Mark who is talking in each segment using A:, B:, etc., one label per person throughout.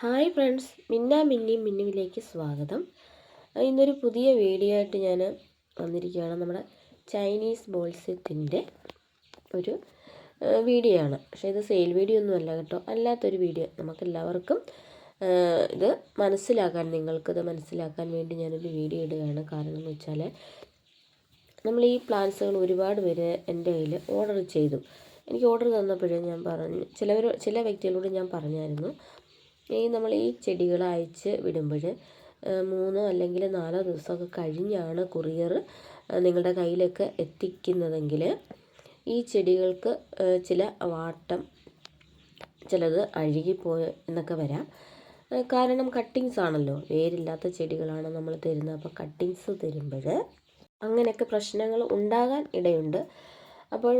A: Hi friends മിന്ന മിന്നി മിന്നുവിലേക്ക് സ്വാഗതം. ഇന്നൊരു പുതിയ വീഡിയോ ആയിട്ട് ഞാൻ വന്നിരിക്കുകയാണ്. നമ്മുടെ ചൈനീസ് ബോൾസ്യത്തിന്റെ ഒരു വീഡിയോ ആണ്. പക്ഷേ ഇത് സെയിൽ വീഡിയോ ഒന്നും അല്ല കേട്ടോ. അല്ലാത്തൊരു വീഡിയോ. നമുക്കെല്ലാവർക്കും ഇത് മനസ്സിലാക്കാൻ നിങ്ങൾക്കിത് മനസ്സിലാക്കാൻ വേണ്ടി ഞാനൊരു വീഡിയോ ഇടുകയാണ്. കാരണം എന്ന് വെച്ചാൽ നമ്മൾ ഈ പ്ലാൻസുകൾ ഒരുപാട് പേര് എന്റെ കയ്യിൽ ഓർഡർ ചെയ്തു. എനിക്ക് ഓർഡർ തന്നപ്പോഴേ ഞാൻ പറഞ്ഞു ചിലവർ ചില വ്യക്തികളോട് ഞാൻ പറഞ്ഞായിരുന്നു ഈ നമ്മൾ ഈ ചെടികൾ അയച്ച് വിടുമ്പോൾ മൂന്നോ അല്ലെങ്കിൽ നാലോ ദിവസമൊക്കെ കഴിഞ്ഞാണ് കൊറിയർ നിങ്ങളുടെ കയ്യിലൊക്കെ എത്തിക്കുന്നതെങ്കിൽ ഈ ചെടികൾക്ക് ചില വാട്ടം ചിലത് അഴുകിപ്പോയ എന്നൊക്കെ വരാം. കാരണം കട്ടിങ്സ് ആണല്ലോ വേരില്ലാത്ത ചെടികളാണ് നമ്മൾ തരുന്നത്. അപ്പോൾ കട്ടിങ്സ് തരുമ്പോൾ അങ്ങനെയൊക്കെ പ്രശ്നങ്ങൾ ഉണ്ടാകാൻ ഇടയുണ്ട്. അപ്പോൾ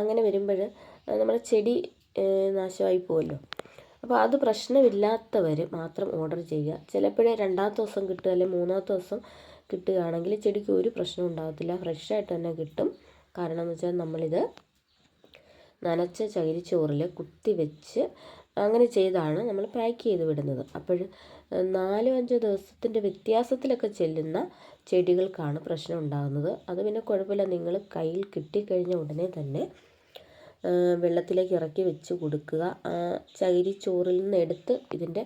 A: അങ്ങനെ വരുമ്പോൾ നമ്മുടെ ചെടി നാശമായി പോകുമല്ലോ അപ്പോൾ അത് പ്രശ്നമില്ലാത്തവർ മാത്രം ഓർഡർ ചെയ്യുക. ചിലപ്പോഴേ രണ്ടാമത്തെ ദിവസം കിട്ടുക അല്ലെങ്കിൽ മൂന്നാമത്തെ ദിവസം കിട്ടുകയാണെങ്കിൽ ചെടിക്ക് ഒരു പ്രശ്നം ഉണ്ടാകത്തില്ല. ഫ്രഷായിട്ട് തന്നെ കിട്ടും. കാരണം എന്ന് വെച്ചാൽ നമ്മളിത് നനച്ച ചകിരിച്ചോറിൽ കുത്തി വെച്ച് അങ്ങനെ ചെയ്താണ് നമ്മൾ പാക്ക് ചെയ്ത് വിടുന്നത്. അപ്പോൾ നാലോ അഞ്ചോ ദിവസത്തിന്റെ വ്യത്യാസത്തിലൊക്കെ ചെല്ലുന്ന ചെടികൾക്കാണ് പ്രശ്നം ഉണ്ടാകുന്നത്. അത് പിന്നെ കുഴപ്പമില്ല. നിങ്ങൾ കയ്യിൽ കിട്ടിക്കഴിഞ്ഞ ഉടനെ തന്നെ വെള്ളത്തിലേക്ക് ഇറക്കി വെച്ച് കൊടുക്കുക. ചകിരിച്ചോറിൽ നിന്ന് എടുത്ത് ഇതിന്റെ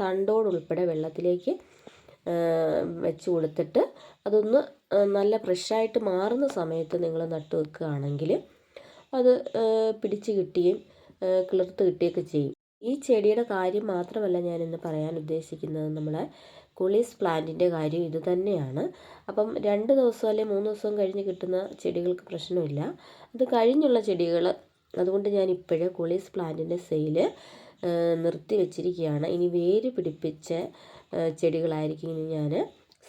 A: തണ്ടോടുൾപ്പെടെ വെള്ളത്തിലേക്ക് വെച്ച് കൊടുത്തിട്ട് അതൊന്ന് നല്ല ഫ്രഷായിട്ട് മാറുന്ന സമയത്ത് നിങ്ങൾ നട്ടു വെക്കുകയാണെങ്കിൽ അത് പിടിച്ച് കിട്ടുകയും കിളിർത്ത് കിട്ടുകയൊക്കെ ചെയ്യും. ഈ ചെടിയുടെ കാര്യം മാത്രമല്ല ഞാനിന്ന് പറയാൻ ഉദ്ദേശിക്കുന്നത്. നമ്മളെ കുളീസ് പ്ലാന്റിന്റെ കാര്യം ഇത് തന്നെയാണ്. അപ്പം രണ്ട് ദിവസം അല്ലെങ്കിൽ മൂന്ന് ദിവസം കഴിഞ്ഞ് കിട്ടുന്ന ചെടികൾക്ക് പ്രശ്നമില്ല. അത് കഴിഞ്ഞുള്ള ചെടികൾ അതുകൊണ്ട് ഞാൻ ഇപ്പോഴേ കുളീസ് പ്ലാന്റിന്റെ സെയിൽ നിർത്തി വെച്ചിരിക്കുകയാണ്. ഇനി വേര് പിടിപ്പിച്ച ചെടികളായിരിക്കും ഇനി ഞാൻ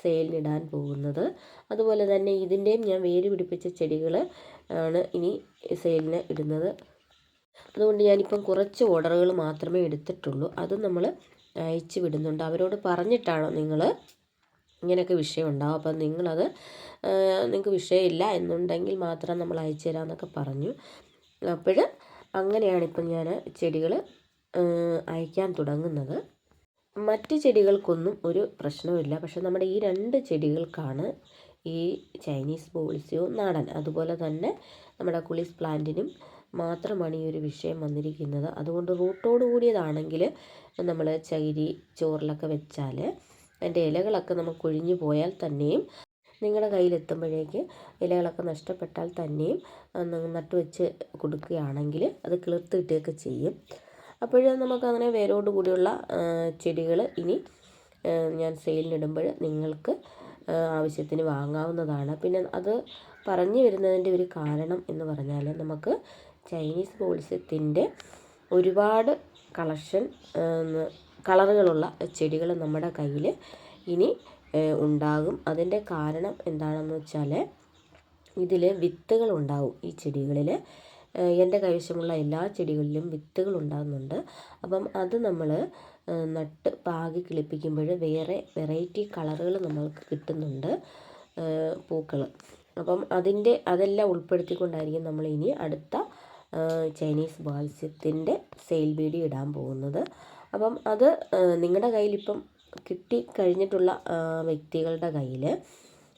A: സെയിലിനിടാൻ പോകുന്നത്. അതുപോലെ തന്നെ ഇതിന്റെയും ഞാൻ വേര് പിടിപ്പിച്ച ചെടികൾ ആണ് ഇനി സെയിലിന് ഇടുന്നത്. അതുകൊണ്ട് ഞാനിപ്പം കുറച്ച് ഓർഡറുകൾ മാത്രമേ എടുത്തിട്ടുള്ളൂ. അത് നമ്മൾ അയച്ചു വിടുന്നുണ്ട്. അവരോട് പറഞ്ഞിട്ടാണോ നിങ്ങൾ ഇങ്ങനെയൊക്കെ വിഷയം ഉണ്ടാവും അപ്പം നിങ്ങളത് നിങ്ങൾക്ക് വിഷയമില്ല എന്നുണ്ടെങ്കിൽ മാത്രം നമ്മൾ അയച്ചു തരാമെന്നൊക്കെ പറഞ്ഞു. അപ്പോൾ അങ്ങനെയാണ് ഇപ്പം ഞാൻ ചെടികൾ അയക്കാൻ തുടങ്ങുന്നത്. മറ്റ് ചെടികൾക്കൊന്നും ഒരു പ്രശ്നവുമില്ല. പക്ഷെ നമ്മുടെ ഈ രണ്ട് ചെടികൾക്കാണ് ഈ ചൈനീസ് ബോൾസിയോ നാടൻ. അതുപോലെ തന്നെ നമ്മുടെ കുളിസ് പ്ലാന്റിനും മാത്രമാണ് ഈ ഒരു വിഷയം വന്നിരിക്കുന്നത്. അതുകൊണ്ട് റൂട്ടോട് കൂടിയതാണെങ്കിൽ നമ്മൾ ചകിരി ചോറിലൊക്കെ വെച്ചാൽ അതിന്റെ ഇലകളൊക്കെ നമുക്ക് കൊഴിഞ്ഞു പോയാൽ തന്നെയും നിങ്ങളുടെ കയ്യിലെത്തുമ്പോഴേക്ക് ഇലകളൊക്കെ നഷ്ടപ്പെട്ടാൽ തന്നെയും നട്ടു വെച്ച് കൊടുക്കുകയാണെങ്കിൽ അത് കിളിർത്ത് കിട്ടുകയൊക്കെ ചെയ്യും. അപ്പോൾ നമുക്കങ്ങനെ വേരോട് കൂടിയുള്ള ചെടികൾ ഇനി ഞാൻ സെയിലിനിടുമ്പോൾ നിങ്ങൾക്ക് ആവശ്യത്തിന് വാങ്ങാവുന്നതാണ്. പിന്നെ അത് പറഞ്ഞു വരുന്നതിന്റെ ഒരു കാരണം എന്ന് പറഞ്ഞാൽ നമുക്ക് ചൈനീസ് പോളിസത്തിന്റെ ഒരുപാട് കളക്ഷൻ കളറുകളുള്ള ചെടികൾ നമ്മുടെ കയ്യിൽ ഇനി ഉണ്ടാകും. അതിന്റെ കാരണം എന്താണെന്ന് വെച്ചാൽ ഇതിൽ വിത്തുകൾ ഉണ്ടാവും ഈ ചെടികളിൽ എന്റെ കൈവശമുള്ള എല്ലാ ചെടികളിലും വിത്തുകൾ ഉണ്ടാകുന്നുണ്ട്. അപ്പം അത് നമ്മൾ നട്ട് പാകി കിളിപ്പിക്കുമ്പോൾ വേറെ വെറൈറ്റി കളറുകൾ നമ്മൾക്ക് കിട്ടുന്നുണ്ട് പൂക്കൾ അപ്പം അതിന്റെ അതെല്ലാം ഉൾപ്പെടുത്തിക്കൊണ്ടായിരിക്കും നമ്മൾ ഇനി അടുത്ത ചൈനീസ് ബാൽസ്യത്തിന്റെ സെയിൽ വീഡിയോ ഇടാൻ പോകുന്നത്. അപ്പം അത് നിങ്ങളുടെ കയ്യിലിപ്പം കിട്ടി കഴിഞ്ഞിട്ടുള്ള വ്യക്തികളുടെ കയ്യിൽ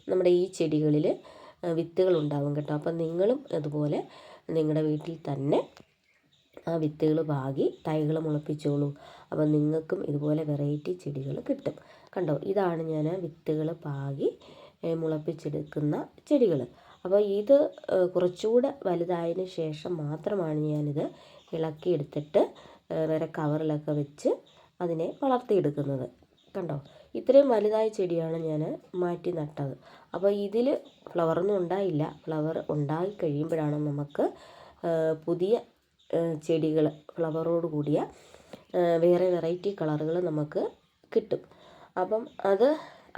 A: നമ്മുടെ ഈ ചെടികളിൽ വിത്തുകൾ ഉണ്ടാവും കേട്ടോ. അപ്പം നിങ്ങളും അതുപോലെ നിങ്ങളുടെ വീട്ടിൽ തന്നെ ആ വിത്തുകൾ പാകി തൈകൾ മുളപ്പിച്ചോളൂ. അപ്പം നിങ്ങൾക്കും ഇതുപോലെ വെറൈറ്റി ചെടികൾ കിട്ടും. കണ്ടോ? ഇതാണ് ഞാൻ വിത്തുകൾ പാകി മുളപ്പിച്ചെടുക്കുന്ന ചെടികൾ അപ്പോൾ ഇത് കുറച്ചുകൂടെ വലുതായതിന് ശേഷം മാത്രമാണ് ഞാനിത് ഇളക്കിയെടുത്തിട്ട് വേറെ കവറിലൊക്കെ വെച്ച് അതിനെ വളർത്തിയെടുക്കുന്നത്. കണ്ടോ? ഇത്രയും വലുതായ ചെടിയാണ് ഞാൻ മാറ്റി നട്ടത്. അപ്പോൾ ഇതിൽ ഫ്ലവറൊന്നും ഉണ്ടായില്ല. ഫ്ലവർ ഉണ്ടായി കഴിയുമ്പോഴാണ് നമുക്ക് പുതിയ ചെടികൾ ഫ്ലവറോട് കൂടിയ വേറെ വെറൈറ്റി കളറുകൾ നമുക്ക് കിട്ടും. അപ്പം അത്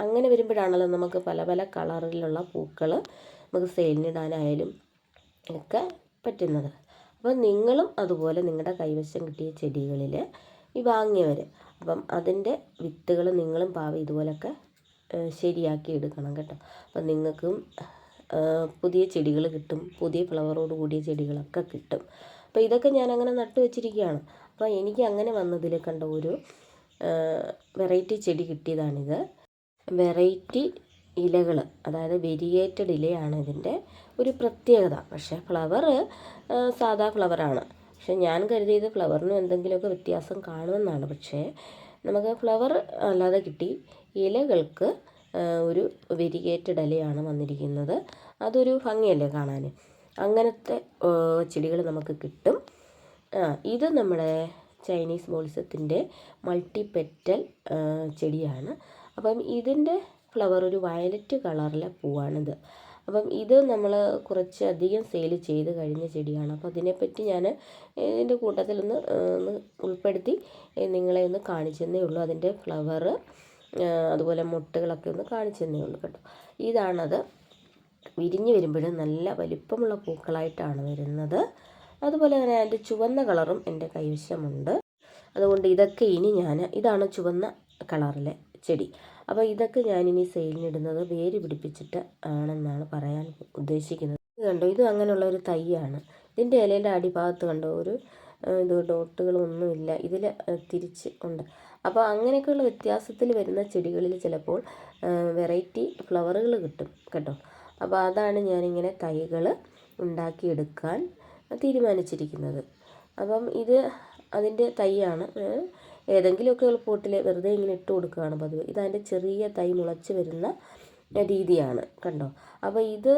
A: അങ്ങനെ വരുമ്പോഴാണല്ലോ നമുക്ക് പല പല കളറിലുള്ള പൂക്കൾ നമുക്ക് സെയിലിനിടാനായാലും ഒക്കെ പറ്റുന്നത്. അപ്പോൾ നിങ്ങളും അതുപോലെ നിങ്ങളുടെ കൈവശം കിട്ടിയ ചെടികളിൽ ഈ വാങ്ങിയവർ അപ്പം അതിന്റെ വിത്തുകൾ നിങ്ങളും പാവം ഇതുപോലൊക്കെ ശരിയാക്കി എടുക്കണം കേട്ടോ. അപ്പം നിങ്ങൾക്കും പുതിയ ചെടികൾ കിട്ടും പുതിയ ഫ്ലവറോട് കൂടിയ ചെടികളൊക്കെ കിട്ടും. അപ്പോൾ ഇതൊക്കെ ഞാൻ അങ്ങനെ നട്ടു വെച്ചിരിക്കുകയാണ്. അപ്പോൾ എനിക്ക് അങ്ങനെ വന്നതിൽ കണ്ട ഒരു വെറൈറ്റി ചെടി കിട്ടിയതാണിത്. വെറൈറ്റി ഇലകൾ അതായത് വെരിയേറ്റഡ് ഇലയാണ് ഇതിന്റെ ഒരു പ്രത്യേകത. പക്ഷേ ഫ്ലവർ സാധാ ഫ്ലവറാണ്. പക്ഷെ ഞാൻ കരുതിയത് ഫ്ലവറിനും എന്തെങ്കിലുമൊക്കെ വ്യത്യാസം കാണുമെന്നാണ്. പക്ഷേ നമുക്ക് ഫ്ലവർ അല്ലാതെ കിട്ടി. ഇലകൾക്ക് ഒരു വെരിഗേറ്റഡ് ഇലയാണ് വന്നിരിക്കുന്നത്. അതൊരു ഭംഗിയല്ലേ കാണാൻ? അങ്ങനത്തെ ചെടികൾ നമുക്ക് കിട്ടും. ഇത് നമ്മുടെ ചൈനീസ് ബോൾസത്തിന്റെ മൾട്ടി പെറ്റൽ ചെടിയാണ്. അപ്പം ഇതിന്റെ ഫ്ലവർ ഒരു വയലറ്റ് കളറിലെ പൂവാണിത്. അപ്പം ഇത് നമ്മൾ കുറച്ച് അധികം സെയിൽ ചെയ്ത് കഴിഞ്ഞ ചെടിയാണ്. അപ്പോൾ അതിനെപ്പറ്റി ഞാൻ ഇതിന്റെ കൂട്ടത്തിലൊന്ന് ഒന്ന് ഉൾപ്പെടുത്തി നിങ്ങളെ ഒന്ന് കാണിച്ചെന്നേ ഉള്ളൂ. അതിന്റെ ഫ്ലവറ് അതുപോലെ മുട്ടുകളൊക്കെ ഒന്ന് കാണിച്ചെന്നേ ഉള്ളൂ കേട്ടോ. ഇതാണത്. വിരിഞ്ഞ് വരുമ്പോഴും നല്ല വലിപ്പമുള്ള പൂക്കളായിട്ടാണ് വരുന്നത്. അതുപോലെ തന്നെ അതിന്റെ ചുവന്ന കളറും എന്റെ കൈവശമുണ്ട്. അതുകൊണ്ട് ഇതൊക്കെ ഇനി ഞാൻ ഇതാണ് ചുവന്ന കളറിലെ ചെടി. അപ്പോൾ ഇതൊക്കെ ഞാനിനി സെയിലിനിടുന്നത് വേര് പിടിപ്പിച്ചിട്ട് ആണെന്നാണ് പറയാൻ ഉദ്ദേശിക്കുന്നത്. ഇത് കണ്ടോ? ഇത് അങ്ങനെയുള്ള ഒരു തൈയാണ്. ഇതിന്റെ ഇലയുടെ അടിഭാഗത്ത് കണ്ടോ? ഒരു ഇത് ഡോട്ടുകളൊന്നുമില്ല. ഇതിൽ തിരിച്ച് ഉണ്ട്. അപ്പോൾ അങ്ങനെയൊക്കെയുള്ള വ്യത്യാസത്തിൽ വരുന്ന ചെടികളിൽ ചിലപ്പോൾ വെറൈറ്റി ഫ്ലവറുകൾ കിട്ടും കേട്ടോ. അപ്പോൾ അതാണ് ഞാനിങ്ങനെ തൈകൾ ഉണ്ടാക്കിയെടുക്കാൻ തീരുമാനിച്ചിരിക്കുന്നത്. അപ്പം ഇത് അതിന്റെ തൈയാണ്. ഏതെങ്കിലുമൊക്കെ പോട്ടിൽ വെറുതെ ഇങ്ങനെ ഇട്ട് കൊടുക്കുകയാണ് പതിവ്. ഇതതിന്റെ ചെറിയ തൈ മുളച്ച് വരുന്ന രീതിയാണ് കണ്ടോ? അപ്പോൾ ഇത്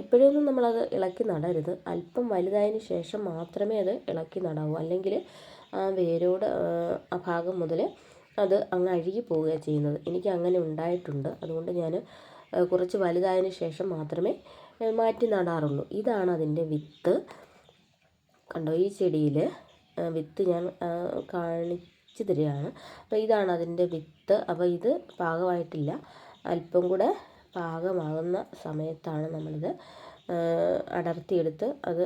A: ഇപ്പോഴൊന്നും നമ്മളത് ഇളക്കി നടരുത്. അല്പം വലുതായതിന് ശേഷം മാത്രമേ അത് ഇളക്കി നടാവൂ. അല്ലെങ്കിൽ ആ വേരോട് ആ ഭാഗം മുതൽ അത് അങ്ങ് അഴുകി പോവുകയാണ് ചെയ്യുന്നത്. എനിക്ക് അങ്ങനെ ഉണ്ടായിട്ടുണ്ട്. അതുകൊണ്ട് ഞാൻ കുറച്ച് വലുതായതിന് ശേഷം മാത്രമേ മാറ്റി നടാറുള്ളൂ. ഇതാണ് അതിന്റെ വിത്ത്. കണ്ടോ? ഈ ചെടിയിൽ വിത്ത് ഞാൻ കാണിച്ചു തരികയാണ് അപ്പോൾ ഇതാണ് അതിന്റെ വിത്ത്. അപ്പോൾ ഇത് പാകമായിട്ടില്ല. അല്പം കൂടെ പാകമാകുന്ന സമയത്താണ് നമ്മളിത് അടർത്തിയെടുത്ത് അത്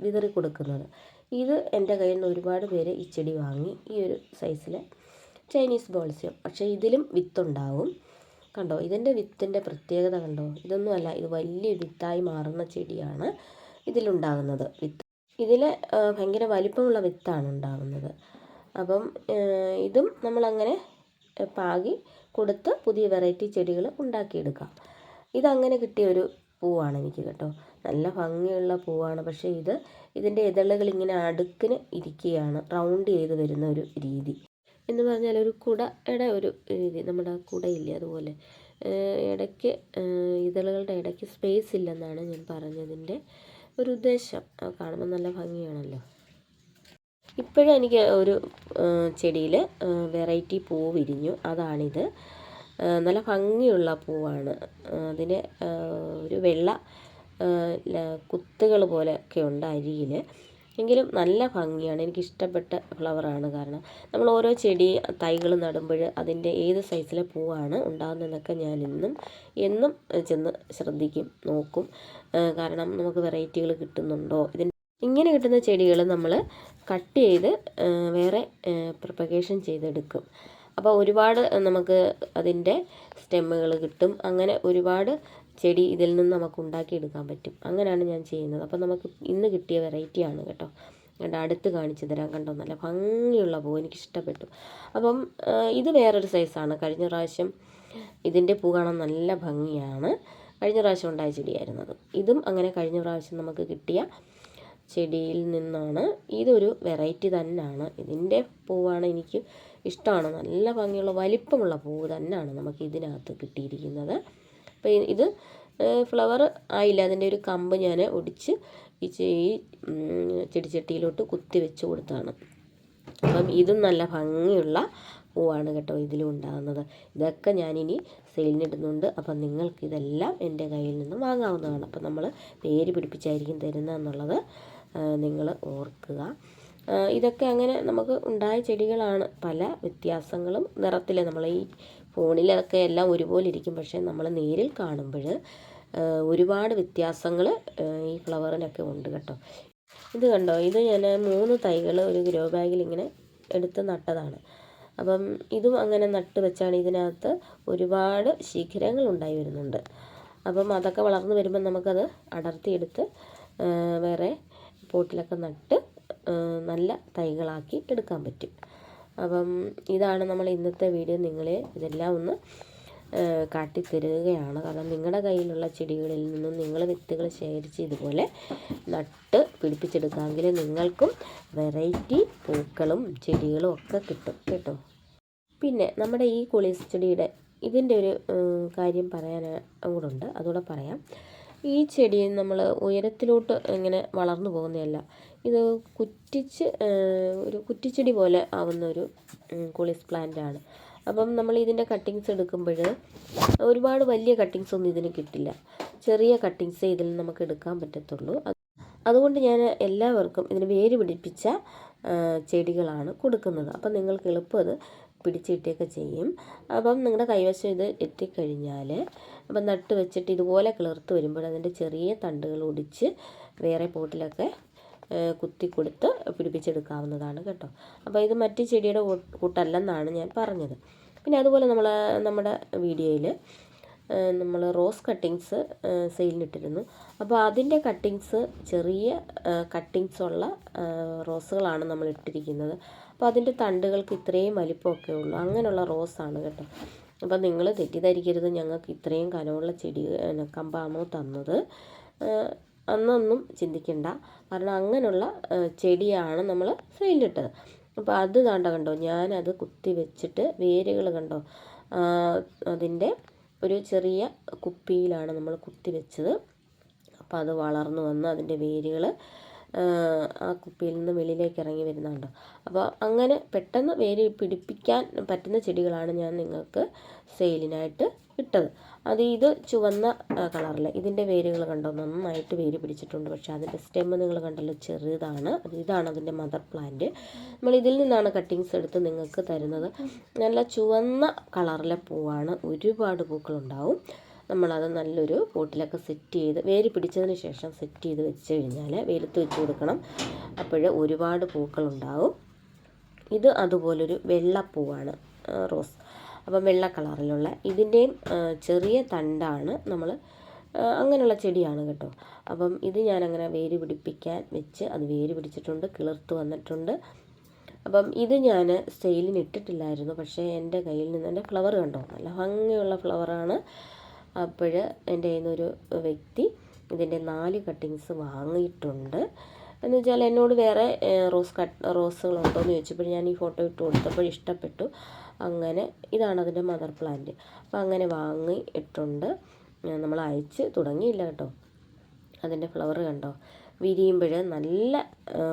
A: വിതറി കൊടുക്കുന്നത്. ഇത് എന്റെ കയ്യിൽ നിന്ന് ഒരുപാട് പേര് ഈ ചെടി വാങ്ങി ഈ ഒരു സൈസിലെ ചൈനീസ് ബോൾസ്യം. പക്ഷേ ഇതിലും വിത്തുണ്ടാവും. കണ്ടോ? ഇതിന്റെ വിത്തിന്റെ പ്രത്യേകത കണ്ടോ? ഇതൊന്നുമല്ല ഇത് വലിയ വിത്തായി മാറുന്ന ചെടിയാണ് ഇതിലുണ്ടാകുന്നത് വിത്ത്. ഇതിൽ ഭയങ്കര വലിപ്പമുള്ള വിത്താണ് ഉണ്ടാകുന്നത്. അപ്പം ഇതും നമ്മളങ്ങനെ പാകി കൊടുത്ത് പുതിയ വെറൈറ്റി ചെടികൾ ഉണ്ടാക്കിയെടുക്കാം. ഇതങ്ങനെ കിട്ടിയ ഒരു പൂവാണ് എനിക്ക് കേട്ടോ. നല്ല ഭംഗിയുള്ള പൂവാണ്. പക്ഷേ ഇത് ഇതിന്റെ ഇതളുകൾ ഇങ്ങനെ അടുക്കിന് ഇരിക്കുകയാണ് റൗണ്ട് ചെയ്ത് വരുന്ന ഒരു രീതി. എന്ന് പറഞ്ഞാൽ ഒരു കുടയുടെ ഒരു രീതി. നമ്മുടെ കുടയില്ലേ അതുപോലെ. ഇടയ്ക്ക് ഇതളുകളുടെ ഇടയ്ക്ക് സ്പേസ് ഇല്ലെന്നാണ് ഞാൻ പറഞ്ഞതിന്റെ ഒരു ഉദ്ദേശം. കാണുമ്പോൾ നല്ല ഭംഗിയാണല്ലോ. ഇപ്പോഴും എനിക്ക് ഒരു ചെടിയിൽ വെറൈറ്റി പൂ വിരിഞ്ഞു. അതാണിത്. നല്ല ഭംഗിയുള്ള പൂവാണ്. അതിന് ഒരു വെള്ള കുത്തുകൾ പോലെയൊക്കെ ഉണ്ട് അരിയിൽ എങ്കിലും നല്ല ഭംഗിയാണ്. എനിക്ക് ഇഷ്ടപ്പെട്ട ഫ്ലവറാണ് കാരണം നമ്മൾ ഓരോ ചെടി തൈകൾ നടുമ്പോൾ അതിന്റെ ഏത് സൈസിലെ പൂവാണ് ഉണ്ടാകുന്നതെന്നൊക്കെ ഞാൻ ഇന്നും എന്നും ചെന്ന് ശ്രദ്ധിക്കും നോക്കും. കാരണം നമുക്ക് വെറൈറ്റികൾ കിട്ടുന്നുണ്ടോ? ഇതിന് ഇങ്ങനെ കിട്ടുന്ന ചെടികൾ നമ്മൾ കട്ട് ചെയ്ത് വേറെ പ്രൊപ്പഗേഷൻ ചെയ്തെടുക്കും. അപ്പോൾ ഒരുപാട് നമുക്ക് അതിന്റെ സ്റ്റെമ്മുകൾ കിട്ടും. അങ്ങനെ ഒരുപാട് ചെടി ഇതിൽ നിന്ന് നമുക്ക് ഉണ്ടാക്കിയെടുക്കാൻ പറ്റും. അങ്ങനെയാണ് ഞാൻ ചെയ്യുന്നത്. അപ്പോൾ നമുക്ക് ഇന്ന് കിട്ടിയ വെറൈറ്റിയാണ് കേട്ടോ. കണ്ട അടുത്ത് കാണിച്ചു തരാം കണ്ടോ. നല്ല ഭംഗിയുള്ള പൂ എനിക്കിഷ്ടപ്പെട്ടു. അപ്പം ഇത് വേറൊരു സൈസാണ് കഴിഞ്ഞ പ്രാവശ്യം ഇതിന്റെ പൂ കാണാൻ നല്ല ഭംഗിയാണ്. കഴിഞ്ഞ പ്രാവശ്യം ഉണ്ടായ ചെടിയായിരുന്നത് ഇതും അങ്ങനെ കഴിഞ്ഞ പ്രാവശ്യം നമുക്ക് കിട്ടിയ ചെടിയിൽ നിന്നാണ് ഇതൊരു വെറൈറ്റി തന്നെയാണ്. ഇതിന്റെ പൂവാണ് എനിക്ക് ഇഷ്ടമാണ്. നല്ല ഭംഗിയുള്ള വലിപ്പമുള്ള പൂവ് തന്നെയാണ് നമുക്ക് ഇതിനകത്ത് കിട്ടിയിരിക്കുന്നത്. അപ്പോൾ ഇത് ഫ്ലവർ ആയില്ല. അതിന്റെ ഒരു കമ്പ് ഞാൻ ഒടിച്ച് ഈ ചെടിച്ചട്ടിയിലോട്ട് കുത്തി വെച്ച് കൊടുത്താണ്. അപ്പം ഇതും നല്ല ഭംഗിയുള്ള പൂവാണ് കേട്ടോ ഇതിലും ഉണ്ടാകുന്നത്. ഇതൊക്കെ ഞാനിനി സെയിലിനിടുന്നുണ്ട് അപ്പം നിങ്ങൾക്ക് ഇതെല്ലാം എന്റെ കയ്യിൽ നിന്ന് വാങ്ങാവുന്നതാണ്. അപ്പം നമ്മൾ പേര് പിടിപ്പിച്ചായിരിക്കും തരുന്നത് എന്നുള്ളത്. നിങ്ങൾ ഓർക്കുക. ഇതൊക്കെ അങ്ങനെ നമുക്ക് ഉണ്ടായ ചെടികളാണ്. പല വ്യത്യാസങ്ങളും നിറത്തിൽ നമ്മൾ ഈ ഫോണിലൊക്കെ എല്ലാം ഒരുപോലെ ഇരിക്കും. പക്ഷേ നമ്മൾ നേരിൽ കാണുമ്പോൾ ഒരുപാട് വ്യത്യാസങ്ങൾ ഈ ഫ്ലവറിനൊക്കെ ഉണ്ട് കേട്ടോ. ഇത് കണ്ടോ? ഇത് ഞാൻ മൂന്ന് തൈകൾ ഒരു ഗ്രോ ബാഗിൽ ഇങ്ങനെ എടുത്ത് നട്ടതാണ്. അപ്പം ഇതും അങ്ങനെ നട്ട് വെച്ചാണ് ഇതിനകത്ത് ഒരുപാട് ശിഖരങ്ങൾ ഉണ്ടായി വരുന്നുണ്ട്. അപ്പം അതൊക്കെ വളർന്നു വരുമ്പോൾ നമുക്കത് അടർത്തിയെടുത്ത് വേറെ പോട്ടിലൊക്കെ നട്ട് നല്ല തൈകളാക്കി എടുക്കാൻ പറ്റും. അപ്പം ഇതാണ് നമ്മൾ ഇന്നത്തെ വീഡിയോ. നിങ്ങളെ ഇതെല്ലാം ഒന്ന് കാട്ടിത്തരുകയാണ്. കാരണം നിങ്ങളുടെ കയ്യിലുള്ള ചെടികളിൽ നിന്നും നിങ്ങൾ വിത്തുകൾ ശേഖരിച്ച് ഇതുപോലെ നട്ട് പിടിപ്പിച്ചെടുക്കാമെങ്കിൽ നിങ്ങൾക്കും വെറൈറ്റി പൂക്കളും ചെടികളും ഒക്കെ കിട്ടും കേട്ടോ. പിന്നെ നമ്മുടെ ഈ കുളിസ് ചെടിയുടെ ഇതിന്റെ ഒരു കാര്യം പറയാൻ കൂടെ ഉണ്ട് അതുകൂടെ പറയാം. ഈ ചെടി നമ്മൾ ഉയരത്തിലോട്ട് ഇങ്ങനെ വളർന്നു പോകുന്നതല്ല. ഇത് കുറ്റിച്ച് ഒരു കുറ്റിച്ചെടി പോലെ ആവുന്ന ഒരു കുളിസ് പ്ലാന്റ് ആണ് അപ്പം നമ്മൾ ഇതിന്റെ കട്ടിങ്സ് എടുക്കുമ്പോൾ ഒരുപാട് വലിയ കട്ടിങ്സ് ഒന്നും ഇതിന് കിട്ടില്ല. ചെറിയ കട്ടിങ്സ് ഇതിൽ നമുക്ക് എടുക്കാൻ പറ്റത്തുള്ളൂ. അതുകൊണ്ട് ഞാൻ എല്ലാവർക്കും ഇതിന് വേര് പിടിപ്പിച്ച ചെടികളാണ് കൊടുക്കുന്നത്. അപ്പം നിങ്ങൾക്ക് എളുപ്പം അത് പിടിച്ചിട്ടൊക്കെ ചെയ്യും. അപ്പം നിങ്ങളുടെ കൈവശം ഇത് എത്തിക്കഴിഞ്ഞാൽ അപ്പം നട്ട് വെച്ചിട്ട് ഇതുപോലെ കിളിർത്ത് വരുമ്പോൾ അതിന്റെ ചെറിയ തണ്ടുകൾ ഒടിച്ച് വേറെ പോട്ടിലൊക്കെ കുത്തി കൊടുത്ത് പിടിപ്പിച്ചെടുക്കാവുന്നതാണ് കേട്ടോ. അപ്പോൾ ഇത് മറ്റ് ചെടിയുടെ കൂട്ടല്ലെന്നാണ് ഞാൻ പറഞ്ഞത്. പിന്നെ അതുപോലെ നമ്മൾ നമ്മുടെ വീഡിയോയിൽ നമ്മൾ റോസ് കട്ടിങ്സ് സെയിലിനിട്ടിരുന്നു. അപ്പോൾ അതിന്റെ കട്ടിങ്സ് ചെറിയ കട്ടിങ്സ് ഉള്ള റോസുകളാണ് നമ്മൾ ഇട്ടിരിക്കുന്നത്. അപ്പോൾ അതിന്റെ തണ്ടുകൾക്ക് ഇത്രയും വലിപ്പമൊക്കെ ഉള്ളൂ. അങ്ങനെയുള്ള റോസാണ് കേട്ടോ. അപ്പോൾ നിങ്ങൾ തെറ്റിദ്ധരിക്കരുത്. ഞങ്ങൾക്ക് ഇത്രയും കനമുള്ള ചെടി കമ്പാണോ തന്നത്. അന്നൊന്നും ചിന്തിക്കണ്ട. കാരണം അങ്ങനെയുള്ള ചെടിയാണ് നമ്മൾ സെയിലിട്ടത് അപ്പോൾ അത് താണ്ട കണ്ടോ? ഞാനത് കുത്തി വെച്ചിട്ട് വേരുകൾ കണ്ടോ? അതിന്റെ ഒരു ചെറിയ കുപ്പിയിലാണ് നമ്മൾ കുത്തി വെച്ചത്. അപ്പോൾ അത് വളർന്നു വന്ന് അതിന്റെ വേരുകൾ ആ കുപ്പിയിൽ നിന്ന് വെളിയിലേക്ക് ഇറങ്ങി വരുന്നുണ്ട്. അപ്പോൾ അങ്ങനെ പെട്ടെന്ന് വേര് പിടിപ്പിക്കാൻ പറ്റുന്ന ചെടികളാണ് ഞാൻ നിങ്ങൾക്ക് സെയിലിനായിട്ട് ഇട്ടത്. അത് ഇത് ചുവന്ന കളറിൽ. ഇതിന്റെ വേരുകൾ കണ്ടോ? നന്നായിട്ട് വേര് പിടിച്ചിട്ടുണ്ട്. പക്ഷേ അതിന്റെ സ്റ്റെമ്മ് നിങ്ങൾ കണ്ടല്ലോ ചെറുതാണ്. ഇതാണ് അതിന്റെ മദർ പ്ലാന്റ്. നമ്മൾ ഇതിൽ നിന്നാണ് കട്ടിങ്സ് എടുത്ത് നിങ്ങൾക്ക് തരുന്നത്. നല്ല ചുവന്ന കളറിലെ പൂവാണ്. ഒരുപാട് പൂക്കളുണ്ടാവും. നമ്മളത് നല്ലൊരു പോട്ടിലൊക്കെ സെറ്റ് ചെയ്ത് വേര് പിടിച്ചതിന് ശേഷം സെറ്റ് ചെയ്ത് വെച്ച് കഴിഞ്ഞാൽ വെയിലത്ത് വെച്ച് കൊടുക്കണം. അപ്പോൾ ഒരുപാട് പൂക്കളുണ്ടാവും. ഇത് അതുപോലൊരു വെള്ളപ്പൂവാണ് റോസ്. അപ്പം വെള്ള കളറിലുള്ള ഇതിന്റെയും ചെറിയ തണ്ടാണ് നമ്മൾ അങ്ങനെയുള്ള ചെടിയാണ് കേട്ടോ. അപ്പം ഇത് ഞാനങ്ങനെ വേര് പിടിപ്പിക്കാൻ വെച്ച് അത് വേര് പിടിച്ചിട്ടുണ്ട് കിളിർത്ത് വന്നിട്ടുണ്ട്. അപ്പം ഇത് ഞാൻ സെയിലിന് ഇട്ടിട്ടില്ലായിരുന്നു പക്ഷേ എന്റെ കയ്യിൽ നിന്ന് എന്റെ ഫ്ലവർ കണ്ടോ? നല്ല ഭംഗിയുള്ള ഫ്ലവറാണ്. അപ്പോൾ എന്റെ കയ്യിൽ നിന്നൊരു വ്യക്തി ഇതിന്റെ നാല് കട്ടിങ്സ് വാങ്ങിയിട്ടുണ്ട്. എന്ന് വെച്ചാൽ എന്നോട് വേറെ റോസ് കട്ട് റോസുകളുണ്ടോ എന്ന് ചോദിച്ചപ്പോൾ ഞാൻ ഈ ഫോട്ടോ ഇട്ട് കൊടുത്തപ്പോൾ ഇഷ്ടപ്പെട്ടു. അങ്ങനെ ഇതാണ് അതിന്റെ മദർ പ്ലാന്റ് അപ്പോൾ അങ്ങനെ വാങ്ങി ഇട്ടുണ്ട് നമ്മൾ അയച്ച് തുടങ്ങിയില്ല കേട്ടോ. അതിന്റെ ഫ്ലവർ കണ്ടോ? വിരിയുമ്പോൾ നല്ല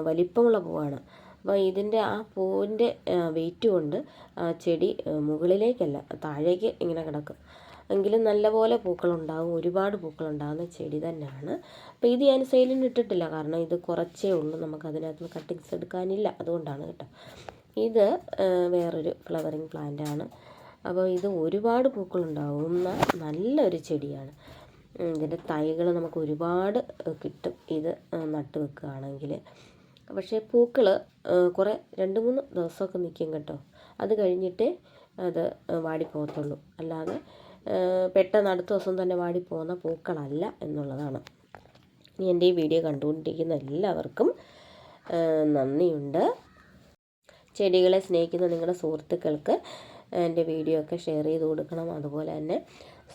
A: വലിപ്പമുള്ള പൂവാണ്. അപ്പോൾ ഇതിന്റെ ആ പൂവിന്റെ വെയിറ്റ് കൊണ്ട് ചെടി മുകളിലേക്കല്ല താഴേക്ക് ഇങ്ങനെ കിടക്കും. എങ്കിലും നല്ലപോലെ പൂക്കളുണ്ടാകും ഒരുപാട് പൂക്കളുണ്ടാകുന്ന ചെടി തന്നെയാണ്. അപ്പോൾ ഇത് ഞാൻ സെയിലിന് ഇട്ടിട്ടില്ല. കാരണം ഇത് കുറച്ചേ ഉള്ളൂ. നമുക്ക് അതിനകത്ത് കട്ടിങ്സ് എടുക്കാനില്ല. അതുകൊണ്ടാണ് കേട്ടോ. ഇത് വേറൊരു ഫ്ലവറിങ് പ്ലാന്റ് ആണ്. അപ്പോൾ ഇത് ഒരുപാട് പൂക്കളുണ്ടാകുന്ന നല്ലൊരു ചെടിയാണ്. ഇതിന്റെ തൈകൾ നമുക്ക് ഒരുപാട് കിട്ടും. ഇത് നട്ട് വെക്കുകയാണെങ്കിൽ. പക്ഷേ പൂക്കൾ കുറേ രണ്ട് മൂന്ന് ദിവസമൊക്കെ നിൽക്കും കേട്ടോ. അത് കഴിഞ്ഞിട്ടേ അത് വാടിപ്പോകത്തുള്ളൂ അല്ലാതെ പെട്ടെന്ന് അടുത്ത ദിവസം തന്നെ വാടിപ്പോകുന്ന പൂക്കളല്ല എന്നുള്ളതാണ്. ഇനി എന്റെ ഈ വീഡിയോ കണ്ടുകൊണ്ടിരിക്കുന്ന എല്ലാവർക്കും നന്ദിയുണ്ട്. ചെടികളെ സ്നേഹിക്കുന്ന നിങ്ങളുടെ സുഹൃത്തുക്കൾക്ക് എന്റെ വീഡിയോ ഒക്കെ ഷെയർ ചെയ്ത് കൊടുക്കണം. അതുപോലെ തന്നെ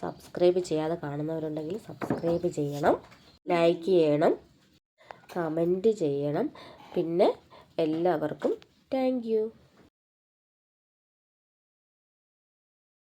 A: സബ്സ്ക്രൈബ് ചെയ്യാതെ കാണുന്നവരുണ്ടെങ്കിൽ സബ്സ്ക്രൈബ് ചെയ്യണം ലൈക്ക് ചെയ്യണം കമന്റ് ചെയ്യണം. പിന്നെ എല്ലാവർക്കും താങ്ക്